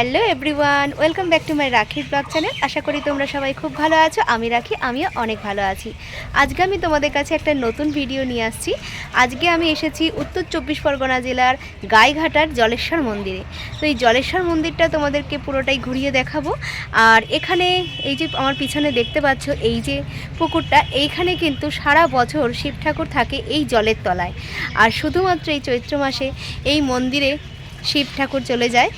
Hello everyone, welcome back to my রাখির blog channel. আশা করি তোমরা সবাই খুব ভালো আছো, আমি রাখি, আমিও অনেক ভালো আছি। আজকে আমি তোমাদের কাছে একটা নতুন ভিডিও নিয়ে আসছি। আজকে আমি এসেছি উত্তর চব্বিশ পরগনা জেলার গাইঘাটার জলেশ্বর মন্দিরে। তো এই জলেশ্বর মন্দিরটা তোমাদেরকে পুরোটাই ঘুরিয়ে দেখাবো। আর এখানে এই যে আমার পিছনে দেখতে পাচ্ছ, এই যে পুকুরটা, এইখানে কিন্তু সারা বছর শিব ঠাকুর থাকে এই জলের তলায়। আর শুধুমাত্র এই চৈত্র মাসে এই মন্দিরে শিব ঠাকুর চলে যায়।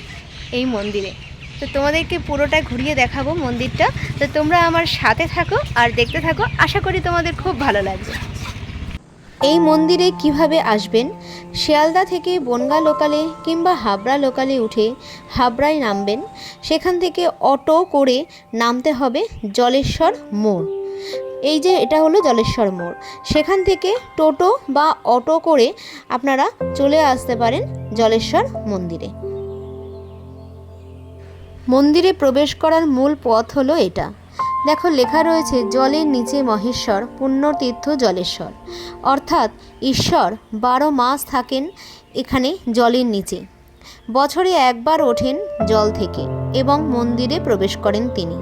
এই মন্দিরে। তো তোমাদেরকে পুরোটা ঘুরিয়ে দেখাবো মন্দিরটা। তো তোমরা আমার সাথে থাকো আর দেখতে থাকো। আশা করি তোমাদের খুব ভালো লাগবে। এই মন্দিরে কীভাবে আসবেন? শিয়ালদা থেকে বনগা লোকালে কিংবা হাবড়া লোকালে উঠে হাবড়ায় নামবেন। সেখান থেকে অটো করে নামতে হবে জলেশ্বর মোড়। এই যে এটা হলো জলেশ্বর মোড়। সেখান থেকে টোটো বা অটো করে আপনারা চলে আসতে পারেন জলেশ্বর মন্দিরে। মন্দিরে প্রবেশ করার মূল পথ হলো এটা। দেখো, লেখা রয়েছে, জলের নিচে মহেশ্বর, পুণ্যতীর্থ জলেশ্বর। অর্থাৎ ঈশ্বর বারো মাস থাকেন এখানে জলের নিচে। বছরে একবার ওঠেন জল থেকে এবং মন্দিরে প্রবেশ করেন তিনি।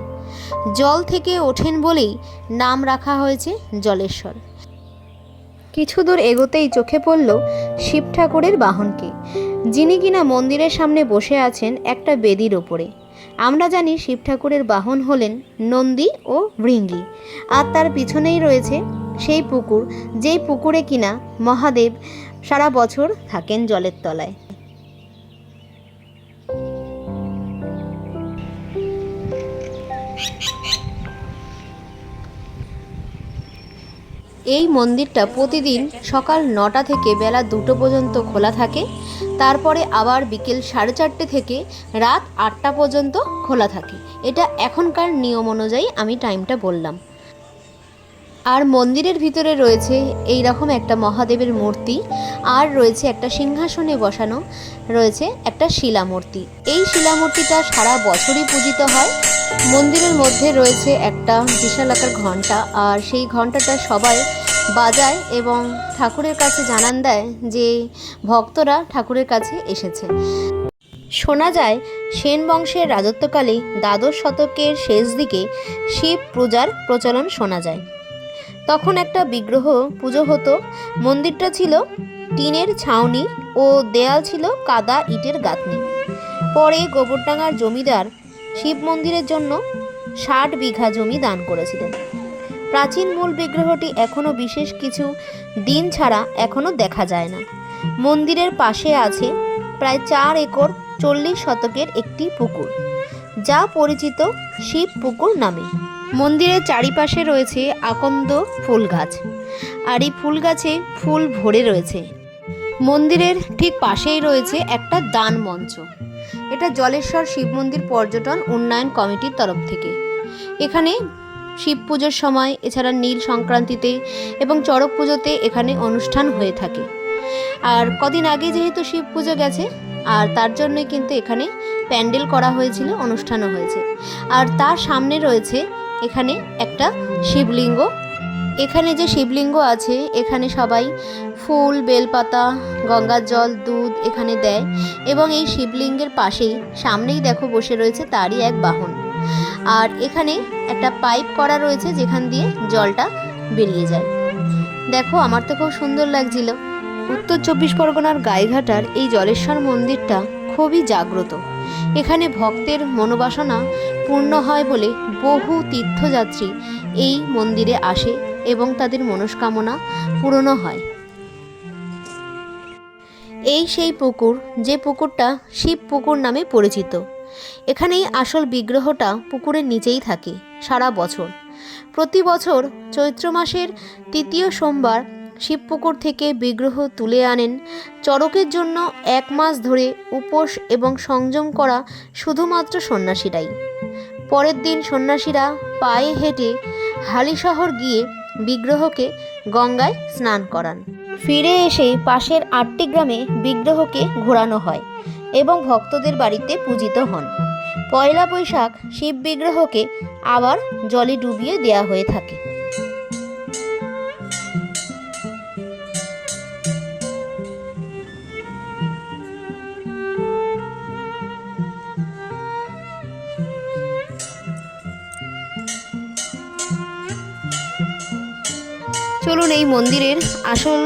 জল থেকে ওঠেন বলেই নাম রাখা হয়েছে জলেশ্বর। কিছু দূর এগোতেই চোখে পড়ল শিব ঠাকুরের বাহনকে, যিনি কিনা মন্দিরের সামনে বসে আছেন একটা বেদির ওপরে। আমরা জানি শিব ঠাকুরের বাহন হলেন নন্দী ও ভৃঙ্গি। আর তার পিছনেই রয়েছে সেই পুকুর, যেই পুকুরে কিনা মহাদেব সারা বছর থাকেন জলের তলায়। এই মন্দিরটা প্রতিদিন সকাল নটা থেকে বেলা দুটো পর্যন্ত খোলা থাকে। তারপরে আবার বিকেল সাড়ে চারটে থেকে রাত আটটা পর্যন্ত খোলা থাকে। এটা এখনকার নিয়ম অনুযায়ী আমি টাইমটা বললাম। আর মন্দিরের ভিতরে রয়েছে এই রকম একটা মহাদেবের মূর্তি, আর রয়েছে একটা সিংহাসনে বসানো রয়েছে একটা শিলা মূর্তি এই শিলা মূর্তিটা সারা বছরই পূজিত হয়। মন্দিরের মধ্যে রয়েছে একটা বিশাল আকার ঘণ্টা আর সেই ঘন্টাটা সবাই বাজায় এবং ঠাকুরের কাছে জানান দেয় যে ভক্তরা ঠাকুরের কাছে এসেছে। শোনা যায়, সেন বংশের রাজত্বকালে দ্বাদশ শতকের শেষ দিকে শিব পূজার প্রচলন শোনা যায়। তখন একটা বিগ্রহ পুজো হতো। মন্দিরটা ছিল টিনের ছাউনি ও দেয়াল ছিল কাদা ইটের গাঁথনি। পরে গোবরডাঙ্গার জমিদার শিব মন্দিরের জন্য ষাট বিঘা জমি দান করেছিলেন। প্রাচীন মূল বিগ্রহটি এখনও বিশেষ কিছু দিন ছাড়া এখনও দেখা যায় না। মন্দিরের পাশে আছে প্রায় চার একর চল্লিশ শতকের একটি পুকুর, যা পরিচিত শিব পুকুর নামে। মন্দিরের চারিপাশে রয়েছে আকন্দ ফুল গাছ, আর এই ফুল গাছে ফুল ভরে রয়েছে। মন্দিরের ঠিক পাশেই রয়েছে একটা দান মঞ্চ। এটা জলেশ্বর শিব মন্দির পর্যটন উন্নয়ন কমিটির তরফ থেকে। এখানে শিব পুজোর সময়, এছাড়া নীল সংক্রান্তিতে এবং চড়ক পুজোতে এখানে অনুষ্ঠান হয়ে থাকে। আর কদিন আগে যেহেতু শিব পুজো গেছে, আর তার জন্যই কিন্তু এখানে প্যান্ডেল করা হয়েছিল, অনুষ্ঠানও হয়েছে। আর তার সামনে রয়েছে এখানে একটা শিবলিঙ্গ। এখানে যে শিবলিঙ্গ আছে, এখানে সবাই ফুল, বেলপাতা, গঙ্গার জল, দুধ এখানে দেয় এবং এই শিবলিঙ্গের পাশেই, সামনেই দেখো বসে রয়েছে তারই এক বাহন। আর এখানে একটা পাইপ করা রয়েছে যেখান দিয়ে জলটা বেরিয়ে যায়। দেখো, আমার তো খুব সুন্দর লাগছিল। উত্তর চব্বিশ পরগনার গাইঘাটার এই জলেশ্বর মন্দিরটা খুবই জাগ্রত। এখানে ভক্তের মনোবাসনা পূর্ণ হয় বলে বহু তীর্থযাত্রী এই মন্দিরে আসে এবং তাদের মনস্কামনা পূরণও হয়। এই সেই পুকুর, যে পুকুরটা শিব পুকুর নামে পরিচিত। এখানেই আসল বিগ্রহটা পুকুরের নিচেই থাকে, সারা বছর। প্রতি বছর চৈত্র মাসের তৃতীয় সোমবার শিবপুকুর থেকে বিগ্রহ তুলে আনেন। চড়কের জন্য এক মাস ধরে উপোস এবং সংযম করা শুধুমাত্র সন্ন্যাসীরাই। পরের দিন সন্ন্যাসীরা পায়ে হেঁটে হালিশহর গিয়ে বিগ্রহকে গঙ্গায় স্নান করান। ফিরে এসে পাশের আটটি গ্রামে বিগ্রহকে ঘোরানো হয় এবং ভক্তদের বাড়িতে পূজিত হন। পয়লা বৈশাখ শিব বিগ্রহকে আবার জলে ডুবিয়ে দেয়া হয়ে থাকে। চলুন এই মন্দিরের আসল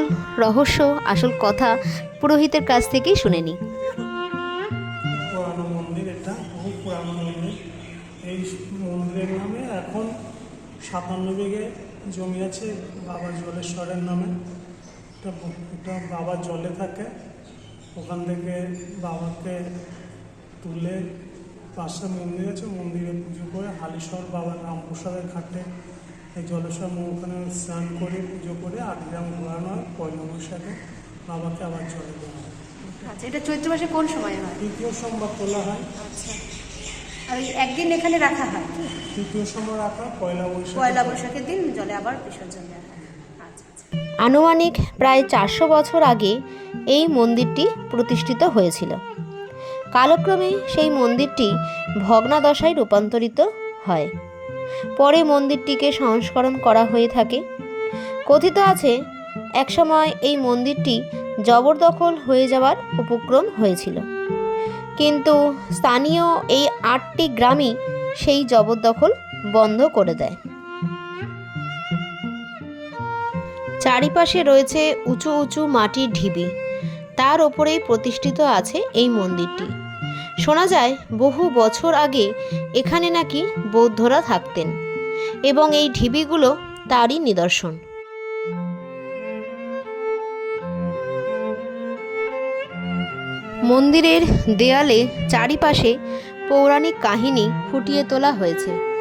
রহস্য, আসল কথা পুরোহিতের কাছ থেকেই শুনে নিই। পুরানো মন্দির এটা, বহু পুরানো মন্দির। এই মন্দিরের নামে এখন সাতান্ন বিঘে জমি আছে বাবা জলেশ্বরের নামে। এটা এটা বাবা জলে থাকে। ওখান থেকে বাবাকে তুলে পাশে মন্দির আছে। মন্দিরে পুজো করে হালিশ্বর বাবা রামপ্রসাদের ঘাটে এই মৌ ওখানে স্নান করে পুজো করে আট গ্রাম ঘোরানো হয় পয়লা বৈশাখে বাবাকে আবার জলে দেওয়া হয়। আচ্ছা এটা চৈত্র মাসে কোন সময় হয়? তৃতীয় সোমবার তোলা হয়। আচ্ছা। আর ওই একদিন এখানে রাখা হয়? তৃতীয় সময় রাখা পয়লা বৈশাখ পয়লা বৈশাখের দিন জলে আবার বিসর্জন দেওয়া হয়। আচ্ছা আচ্ছা। আনুমানিক প্রায় চারশো বছর আগে এই মন্দিরটি প্রতিষ্ঠিত হয়েছিল। কালক্রমে সেই মন্দিরটি ভগ্নাদশায় রূপান্তরিত হয়। পরে মন্দিরটিকে সংস্করণ করা হয়ে থাকে। কথিত আছে, একসময় এই মন্দিরটি জবরদখল হয়ে যাওয়ার উপক্রম হয়েছিল। কিন্তু স্থানীয় এই আটটি গ্রামই সেই জবরদখল বন্ধ করে দেয়। চারিপাশে রয়েছে উঁচু উঁচু মাটির ঢিবি। তার ওপরেই প্রতিষ্ঠিত আছে এই মন্দিরটি। শোনা যায়, বহু বছর আগে এখানে নাকি বৌদ্ধরা থাকতেন এবং এই ঢিবিগুলো তারই নিদর্শন। মন্দিরের দেয়ালে চারিপাশে পৌরাণিক কাহিনী ফুটিয়ে তোলা হয়েছে।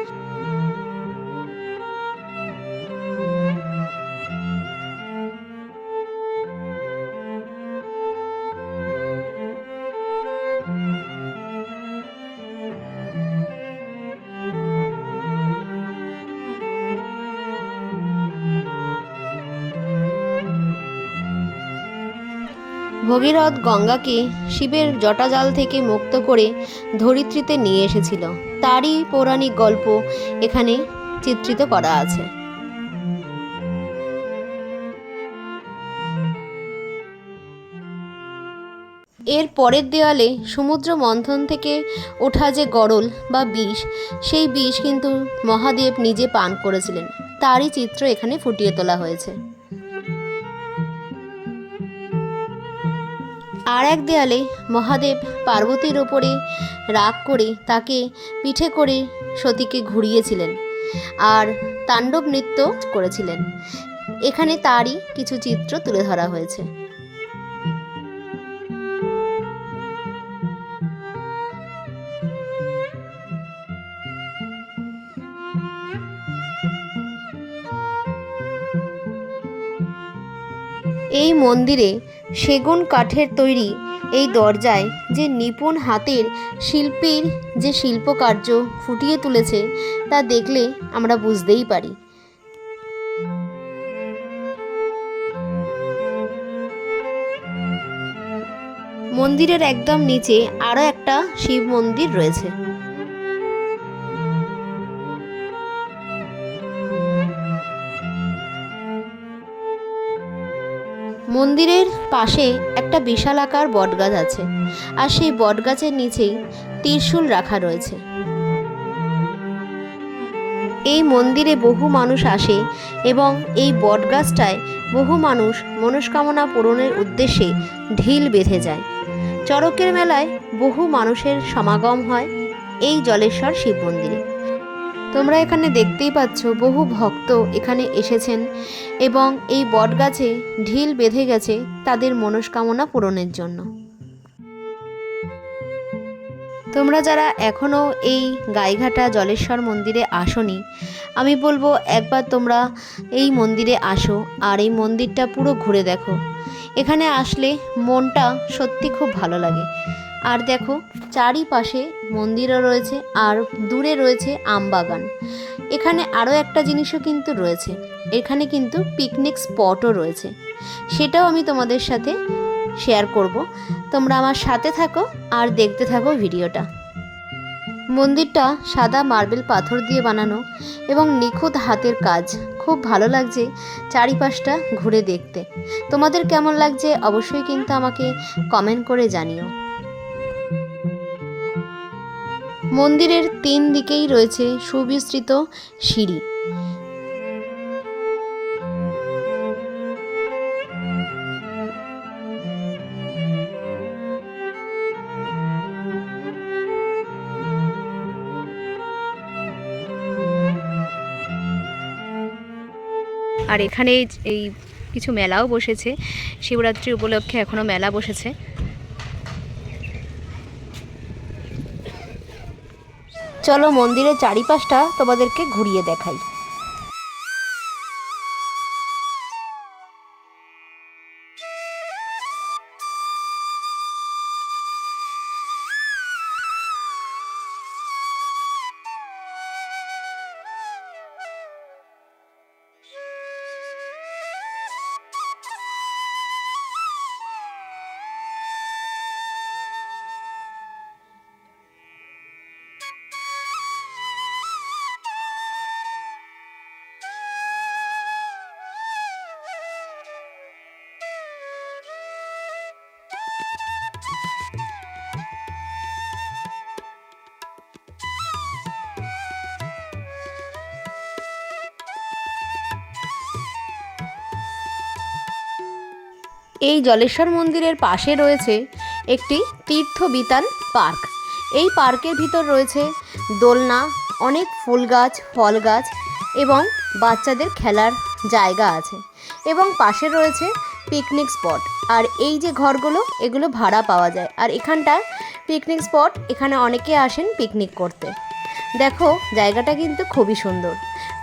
ভগীরথ গঙ্গাকে শিবের জটাজাল থেকে মুক্ত করে ধরিত্রীতে নিয়ে এসেছিল। তারই পৌরাণিক গল্প এখানে চিত্রিত করা আছে। এর পরের দেওয়ালে সমুদ্র মন্থন থেকে ওঠা যে গরল বা বিষ, সেই বিষ কিন্তু মহাদেব নিজে পান করেছিলেন। তারই চিত্র এখানে ফুটিয়ে তোলা হয়েছে। আর এক দেয়ালে মহাদেব পার্বতীর ওপরে রাগ করে তাকে পিঠে করে সতীকে ঘুরিয়েছিলেন আর তাণ্ডব নৃত্য করেছিলেন। এখানে তারই কিছু চিত্র তুলে ধরা হয়েছে। এই মন্দিরে সেগুন কাঠের তৈরি এই দরজায় যে নিপুণ হাতের শিল্পীর যে শিল্পকার্য ফুটিয়ে তুলেছে, তা দেখলে আমরা বুঝতেই পারি। মন্দিরের একদম নিচে আরও একটা শিব মন্দির রয়েছে। মন্দিরের পাশে একটা বিশাল আকার বটগাছ আছে আর সেই বটগাছের নিচেই ত্রিশূল রাখা রয়েছে। এই মন্দিরে বহু মানুষ আসে এবং এই বটগাছটায় বহু মানুষ মনস্কামনা পূরণের উদ্দেশ্যে ঢিল বেঁধে যায়। চড়কের মেলায় বহু মানুষের সমাগম হয় এই জলেশ্বর শিব মন্দিরে। তোমরা এখানে দেখতেই পাচ্ছ বহু ভক্ত এখানে এসেছেন এবং এই বটগাছে ঢিল বেঁধে গেছে তাদের মনস্কামনা পূরণের জন্য। তোমরা যারা এখনও এই গাইঘাটা জলেশ্বর মন্দিরে আসনি, আমি বলব একবার তোমরা এই মন্দিরে আসো আর এই মন্দিরটা পুরো ঘুরে দেখো। এখানে আসলে মনটা সত্যি খুব ভালো লাগে। আর দেখো, চারিপাশে মন্দিরও রয়েছে আর দূরে রয়েছে আমবাগান এখানে আরও একটা জিনিসও কিন্তু রয়েছে। এখানে কিন্তু পিকনিক স্পটও রয়েছে। সেটাও আমি তোমাদের সাথে শেয়ার করব। তোমরা আমার সাথে থাকো আর দেখতে থাকো ভিডিওটা। মন্দিরটা সাদা মার্বেল পাথর দিয়ে বানানো এবং নিখুঁত হাতের কাজ। খুব ভালো লাগছে চারিপাশটা ঘুরে দেখতে। তোমাদের কেমন লাগছে অবশ্যই কিন্তু আমাকে কমেন্ট করে জানিও। মন্দিরের তিন দিকেই রয়েছে সুবিস্তৃত সিঁড়ি। আর এখানে এই কিছু মেলাও বসেছে। শিবরাত্রি উপলক্ষে এখনও মেলা বসেছে। চলো মন্দিরের চারিপাশটা তোমাদেরকে ঘুরিয়ে দেখাই। এই জলেশ্বর মন্দিরের পাশে রয়েছে একটি তীর্থ বিতান পার্ক। এই পার্কের ভিতর রয়েছে দোলনা, অনেক ফুল গাছ ফল গাছ এবং বাচ্চাদের খেলার জায়গা আছে এবং পাশে রয়েছে পিকনিক স্পট আর এই যে ঘরগুলো, এগুলো ভাড়া পাওয়া যায়। আর এখানটা পিকনিক স্পট এখানে অনেকে আসেন পিকনিক করতে। দেখো, জায়গাটা কিন্তু খুবই সুন্দর।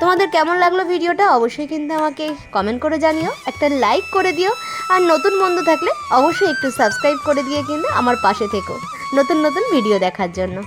তোমাদের কেমন লাগল ভিডিওটা অবশ্যই কিন্তু আমাকে কমেন্ট করে জানিও, একটা লাইক করে দিও, আর নতুন বন্ধু থাকলে অবশ্যই একটু সাবস্ক্রাইব করে দিয়ে কিন্তু আমার পাশে থেকো, নতুন নতুন ভিডিও দেখার জন্য।